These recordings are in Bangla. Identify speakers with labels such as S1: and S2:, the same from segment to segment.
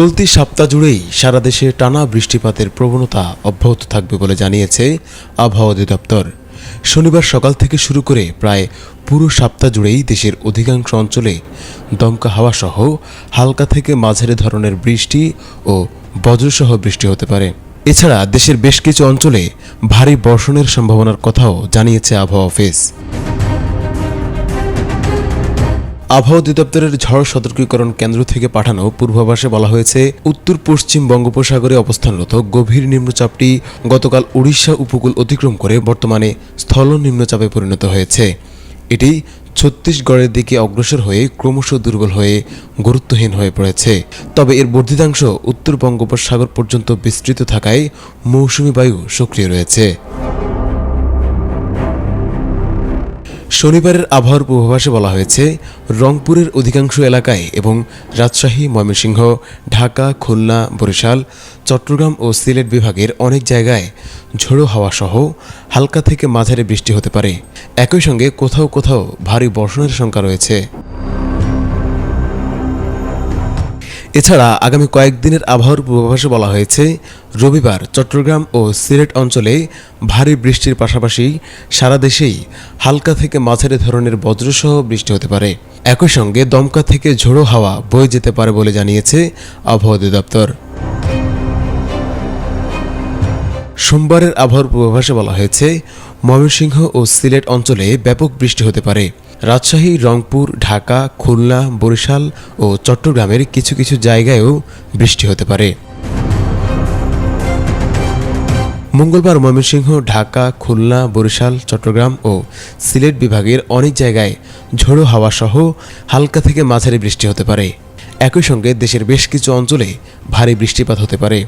S1: চলতি সপ্তাহ জুড়েই সারা দেশে টানা বৃষ্টিপাতের প্রবণতা অব্যাহত থাকবে বলে জানিয়েছে আবহাওয়া অধিদপ্তর। শনিবার সকাল থেকে শুরু করে প্রায় পুরো সপ্তাহ জুড়েই দেশের অধিকাংশ অঞ্চলে দমকা হাওয়া সহ হালকা থেকে মাঝারি ধরনের বৃষ্টি ও বজ্রসহ বৃষ্টি হতে পারে। এছাড়া দেশের বেশ কিছু অঞ্চলে ভারী বর্ষণের সম্ভাবনার কথাও জানিয়েছে আবহাওয়া অফিস। আবহাওয়া অধিদপ্তরের ঝড় সতর্কীকরণ কেন্দ্র থেকে পাঠানো পূর্বাভাসে বলা হয়েছে উত্তর পশ্চিম বঙ্গোপসাগরে অবস্থানরত গভীর নিম্নচাপটি গতকাল উড়িষ্যা উপকূল অতিক্রম করে বর্তমানে স্থল নিম্নচাপে পরিণত হয়েছে। এটি ছত্তিশগড়ের দিকে অগ্রসর হয়ে ক্রমশ দুর্বল হয়ে গুরুত্বহীন হয়ে পড়েছে। তবে এর বর্ধিতাংশ উত্তর বঙ্গোপসাগর পর্যন্ত বিস্তৃত থাকায় মৌসুমী বায়ু সক্রিয় রয়েছে। শনিবারের আবহাওয়ার পূর্বাভাসে বলা হয়েছে, রংপুরের অধিকাংশ এলাকায় এবং রাজশাহী, ময়মনসিংহ, ঢাকা, খুলনা, বরিশাল, চট্টগ্রাম ও সিলেট বিভাগের অনেক জায়গায় ঝোড়ো হাওয়া সহ হালকা থেকে মাঝারি বৃষ্টি হতে পারে। একই সঙ্গে কোথাও কোথাও ভারী বর্ষণের শঙ্কা রয়েছে। এছাড়া আগামী কয়েকদিনের আবহাওয়ার পূর্বাভাসে বলা হয়েছে, রবিবার চট্টগ্রাম ও সিলেট অঞ্চলে ভারী বৃষ্টির পাশাপাশি সারা দেশেই হালকা থেকে মাঝারি ধরনের বজ্রসহ বৃষ্টি হতে পারে। একই সঙ্গে দমকা থেকে ঝোড়ো হাওয়া বয়ে যেতে পারে বলে জানিয়েছে আবহাওয়া অধিদপ্তর। সোমবারের আবহাওয়ার পূর্বাভাসে বলা হয়েছে ময়মনসিংহ ও সিলেট অঞ্চলে ব্যাপক বৃষ্টি হতে পারে। রাজশাহী, রংপুর, ঢাকা, খুলনা, বরিশাল ও চট্টগ্রামের কিছু কিছু জায়গায়ও বৃষ্টি হতে পারে। মঙ্গলবার ময়মনসিংহ, ঢাকা, খুলনা, বরিশাল, চট্টগ্রাম ও সিলেট বিভাগের অনেক জায়গায় ঝোড়ো হাওয়া সহ হালকা থেকে মাঝারি বৃষ্টি হতে পারে। একই সঙ্গে দেশের বেশ কিছু অঞ্চলে ভারী বৃষ্টিপাত হতে পারে।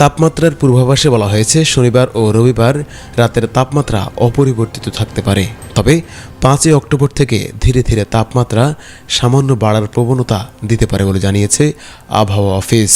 S1: তাপমাত্রার পূর্বাভাসে বলা হয়েছে শনিবার ও রবিবার রাতের তাপমাত্রা অপরিবর্তিত থাকতে পারে। তবে পাঁচই অক্টোবর থেকে ধীরে ধীরে তাপমাত্রা সামান্য বাড়ার প্রবণতা দিতে পারে বলে জানিয়েছে আবহাওয়া অফিস।